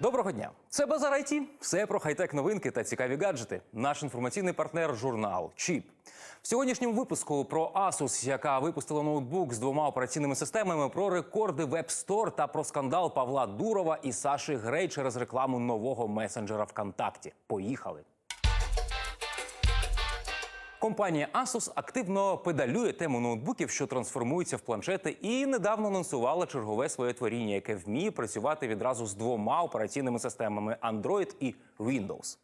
Доброго дня! Це Базар IT. Все про хай-тек новинки та цікаві гаджети. Наш інформаційний партнер журнал Чіп. В сьогоднішньому випуску про Asus, яка випустила ноутбук з двома операційними системами, про рекорди Store та про скандал Павла Дурова і Саші Грей через рекламу нового месенджера ВКонтакті. Поїхали! Компанія Asus активно педалює тему ноутбуків, що трансформуються в планшети, і недавно анонсувала чергове своє творіння, яке вміє працювати відразу з двома операційними системами Android і Windows.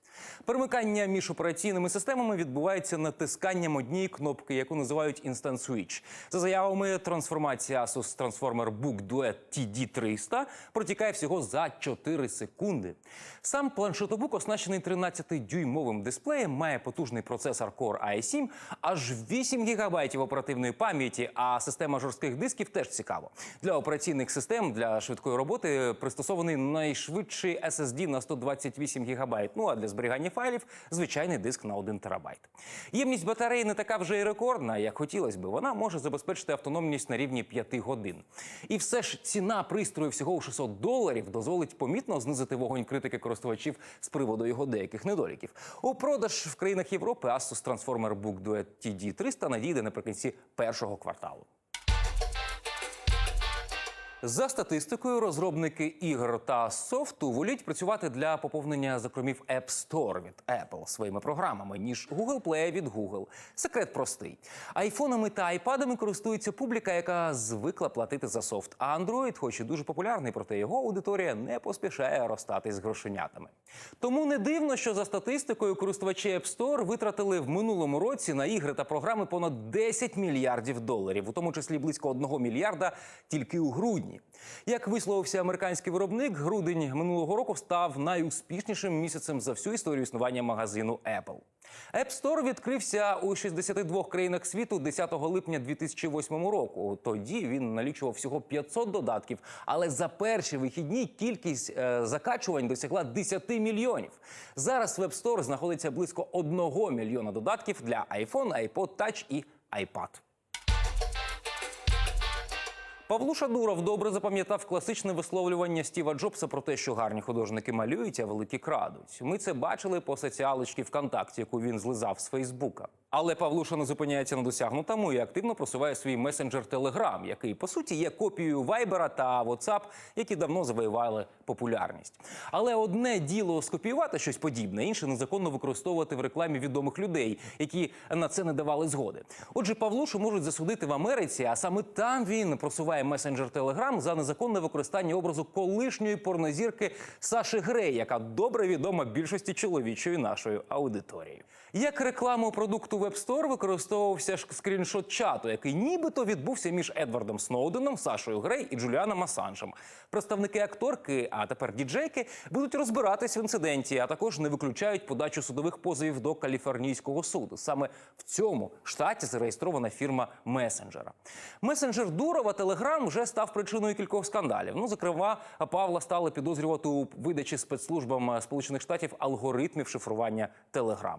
Перемикання між операційними системами відбувається натисканням однієї кнопки, яку називають Instant Switch. За заявами, трансформація Asus Transformer Book Duet TD300 протікає всього за 4 секунди. Сам планшетобук оснащений 13-дюймовим дисплеєм, має потужний процесор Core i7, аж 8 ГБ оперативної пам'яті, а система жорстких дисків теж цікаво. Для операційних систем для швидкої роботи пристосований найшвидший SSD на 128 ГБ. Ну а для зберігання файлів звичайний диск на 1 ТБ. Ємність батареї не така вже й рекордна, як хотілося би. Вона може забезпечити автономність на рівні 5 годин. І все ж ціна пристрою всього у 600 доларів дозволить помітно знизити вогонь критики користувачів з приводу його деяких недоліків. У продаж в країнах Європи Asus Transformer Book Duet TD300 надійде наприкінці першого кварталу. За статистикою, розробники ігор та софту воліють працювати для поповнення закромів App Store від Apple своїми програмами, ніж Google Play від Google. Секрет простий: айфонами та айпадами користується публіка, яка звикла платити за софт. А Android, хоч і дуже популярний, проте його аудиторія не поспішає розстатись грошенятами. Тому не дивно, що за статистикою користувачі App Store витратили в минулому році на ігри та програми понад 10 мільярдів доларів, у тому числі близько 1 мільярда тільки у грудні. Як висловився американський виробник, грудень минулого року став найуспішнішим місяцем за всю історію існування магазину Apple. App Store відкрився у 62 країнах світу 10 липня 2008 року. Тоді він налічував всього 500 додатків, але за перші вихідні кількість е, закачувань досягла 10 мільйонів. Зараз в App Store знаходиться близько 1 мільйона додатків для iPhone, iPod Touch і iPad. Павлуша Дуров добре запам'ятав класичне висловлювання Стіва Джобса про те, що гарні художники малюють, а великі крадуть. Ми це бачили по соціалочці ВКонтакті, яку він злизав з Фейсбука. Але Павлуша не зупиняється на досягнутому і активно просуває свій месенджер Telegram, який по суті є копією Viber та WhatsApp, які давно завоювали популярність. Але одне діло скопіювати щось подібне, інше незаконно використовувати в рекламі відомих людей, які на це не давали згоди. Отже, Павлушу можуть засудити в Америці, а саме там він просуває месенджер Telegram за незаконне використання образу колишньої порнозірки Саші Грей, яка добре відома більшості чоловічої нашої аудиторії. Як рекламу продукту Store використовувався скріншот чату, який нібито відбувся між Едвардом Сноуденом, Сашою Грей і Джуліаном Асанжем. Представники акторки, а тепер діджейки, будуть розбиратись в інциденті, а також не виключають подачу судових позовів до каліфорнійського суду. Саме в цьому штаті зареєстрована фірма месенджера. Месенджер Дурова Телеграм вже став причиною кількох скандалів. Ну, зокрема, Павла стали підозрювати у видачі спецслужбам Сполучених Штатів алгоритмів шифрування Телеграм.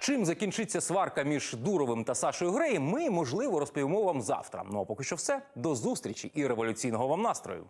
Чим закінчиться сварка між Дуровим та Сашою Греєм, ми можливо розповімо вам завтра. Ну а поки що все до зустрічі і революційного вам настрою.